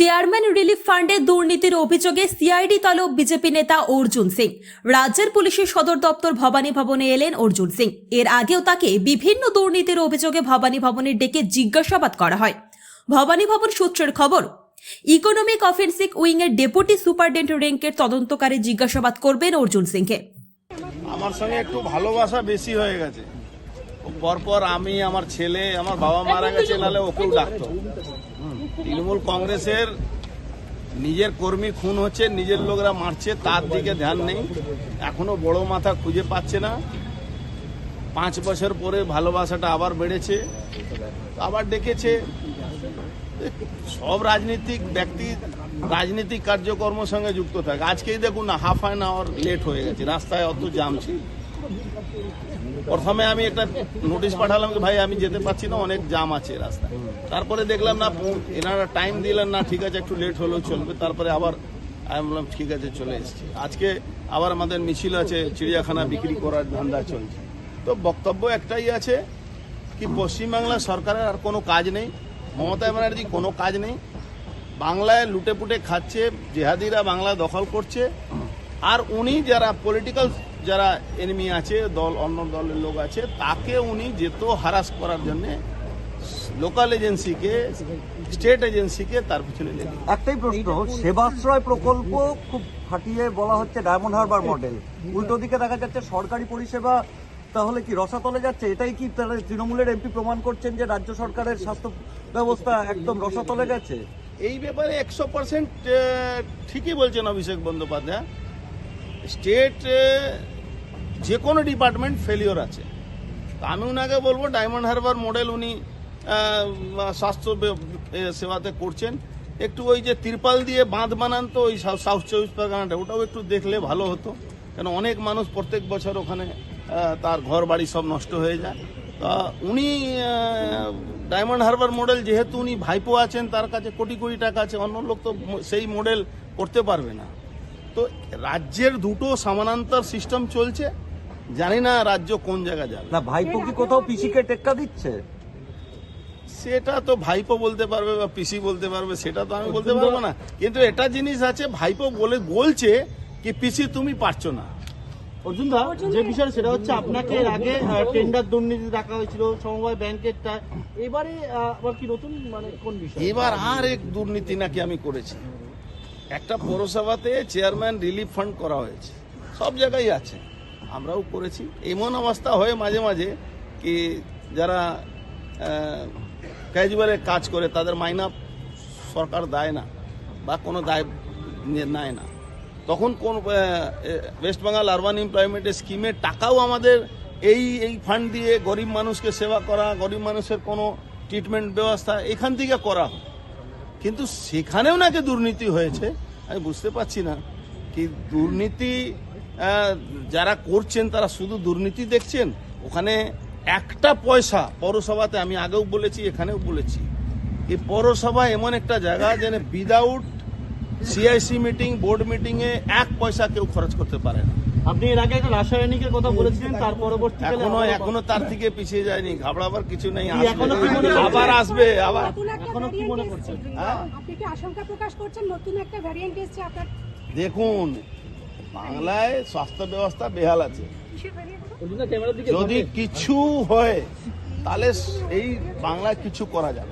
Chairman relief ফান্ডে দুর্নীতির অভিযোগে সিআইডি তলব বিজেপি নেতা অর্জুন সিং। রাজ্যের পুলিশের সদর দপ্তর ভবানী ভবনে এলেন অর্জুন সিং। এর আগেও তাকে বিভিন্ন দুর্নীতির অভিযোগে ভবানী ভবনে ডেকে জিজ্ঞাসাবাদ করা হয়। ভবানী ভবন সূত্রের খবর ইকোনমিক অফেন্সিক উইং এর ডেপুটি সুপারডেন্ট র্যাঙ্কের তদন্তকারী জিজ্ঞাসাবাদ করবেন অর্জুন সিংকে। আমার সঙ্গে একটু ভালোবাসা বেশি হয়ে গেছে। পরপর আমি, আমার ছেলে, আমার বাবা মারা গেছে, নাহলে ওকেও ডাকতো। তৃণমূল কংগ্রেসের নিজের কর্মী খুন হচ্ছে, নিজের লোকরা মারছে, তার দিকে ধ্যান নেই। এখনও বড় মাথা খুঁজে পাচ্ছে না। পাঁচ বছর পরে ভালোবাসাটা আবার বেড়েছে, আবার ডেকেছে। সব রাজনীতিক ব্যক্তি, রাজনৈতিক কার্যকর্মের সঙ্গে যুক্ত থাকে। আজকেই দেখুন না হাফ অ্যান আওয়ার লেট হয়ে গেছে, রাস্তায় অত জাম ছিল। প্রথমে আমি একটা নোটিশ পাঠালাম ভাই, আমি যেতে পারছি না, অনেক জাম আছে রাস্তায়। তারপরে দেখলাম না, এনারা টাইম দিলেন না, ঠিক আছে, একটু লেট হলেও চলবে। তারপরে আবার আমি বললাম, ঠিক আছে, চলে এসেছি। আজকে আবার আমাদের মিছিল আছে, চিড়িয়াখানা বিক্রি করার ধান্দা চলছে। তো বক্তব্য একটাই আছে কি, পশ্চিমবাংলা সরকারের আর কোনো কাজ নেই। মমতা ব্যানার্জি কোনো কাজ নেই। বাংলায় লুটে পুটে খাচ্ছে, জেহাদিরা বাংলা দখল করছে। আর উনি যারা পলিটিক্যাল যারা এনিমি আছে দল অন্য দলের লোক আছে তাকে উনি যেত হারাস করার জন্য লোকাল এজেন্সিকে স্টেট এজেন্সিকে তার পিছনে লেগে একটাই প্রশ্ন সেবাশ্রয় প্রকল্প খুব ফাটিয়ে বলা হচ্ছে ডায়মন্ড হারবার মডেল উল্টো দিকে দেখা যাচ্ছে সরকারি পরিষেবা তাহলে কি রসাতলে যাচ্ছে? এটাই কি তাহলে তৃণমূলের এমপি প্রমাণ করছেন যে রাজ্য সরকারের স্বাস্থ্য ব্যবস্থা একদম রসাতলে গেছে? এই ব্যাপারে একশো পার্সেন্ট ঠিকই বলছেন অভিষেক বন্দ্যোপাধ্যায়। স্টেট যে কোনো ডিপার্টমেন্ট ফেলিওর আছে। আমি ওনাকে বলব, ডায়মন্ড হারবার মডেল উনি স্বাস্থ্য সেবাতে করছেন। একটু ওই যে তিরপাল দিয়ে বাঁধ বানান তো, ওই সাউ- সাউথ চব্বিশ পরগনাটা, ওটাও একটু দেখলে ভালো হতো। কেন অনেক মানুষ প্রত্যেক বছর ওখানে তার ঘর বাড়ি সব নষ্ট হয়ে যায়। তা উনি ডায়মন্ড হারবার মডেল যেহেতু উনি ভাইপো আছেন, তার কাছে কোটি কোটি টাকা আছে, অন্য লোক তো সেই মডেল করতে পারবে না। তো রাজ্যের দুটো সমানান্তর সিস্টেম চলছে। জানি না রাজ্য কোন জায়গায় যাবে। না ভাইপো কি কোথাও পিসিকে টেক্কা দিচ্ছে? সেটা তো ভাইপো বলতে পারবে বা পিসি বলতে পারবে সেটা তো আমি বলতে পারব না। কিন্তু এটা জিনিস আছে ভাইপো বলে বলছে কি পিসি তুমি পারছ না। অর্জুন দা যে বিষয় সেটা হচ্ছে আপনাকে এর আগে টেন্ডার দুর্নীতি দেখা হয়েছিল সমবায় ব্যাংকেরটা। এবারে আবার কি নতুন মানে কোন বিষয়? এবার আর এক দুর্নীতি নাকি আমি করেছি। একটা পৌরসভাতে চেয়ারম্যান রিলিফ ফান্ড করা হয়েছে। সব জায়গায় আছে। আমরাও করেছি। এমন অবস্থা হয় মাঝে মাঝে কি যারা ক্যাজুয়ালে কাজ করে, তাদের মাইনা সরকার দেয় না বা কোনো দায় নেয় না। তখন কোন ওয়েস্ট বেঙ্গল আরবান এমপ্লয়মেন্টের স্কিমের টাকাও আমাদের এই এই ফান্ড দিয়ে গরিব মানুষকে সেবা করা, গরিব মানুষের কোনো ট্রিটমেন্ট ব্যবস্থা এখান থেকে করা হয়। কিন্তু সেখানেও নাকি দুর্নীতি হয়েছে, আমি বুঝতে পারছি না। কি দুর্নীতি যারা করছেন তারা শুধু দুর্নীতি দেখছেন? ওখানে একটা পয়সা পৌরসভাতে আমি আগেও বলেছি, এখানেও বলেছি। এই পৌরসভা এমন একটা জায়গা যেন উইদাউট সিআইসি মিটিং বোর্ড মিটিংয়ে এক পয়সা কেউ খরচ করতে পারে না। আপনি এর আগে একটা রাসায়নিকের কথা বলেছিলেন তার পরবর্তীকালে এখনও এখনও তার থেকে পিছিয়ে যায়নি ঘাবড়াবার কিছু নেই এখনও কি মনে আবার আসবে আবার এখনও কি মনে করছেন? হ্যাঁ? আপনি কি আশঙ্কা প্রকাশ করছেন নতুন একটা ভ্যারিয়েন্ট এসছে আপনার দেখুন বাংলায় স্বাস্থ্য ব্যবস্থা বেহাল আছে যদি কিছু হয় তাহলে এই বাংলায় কিছু করা যাবে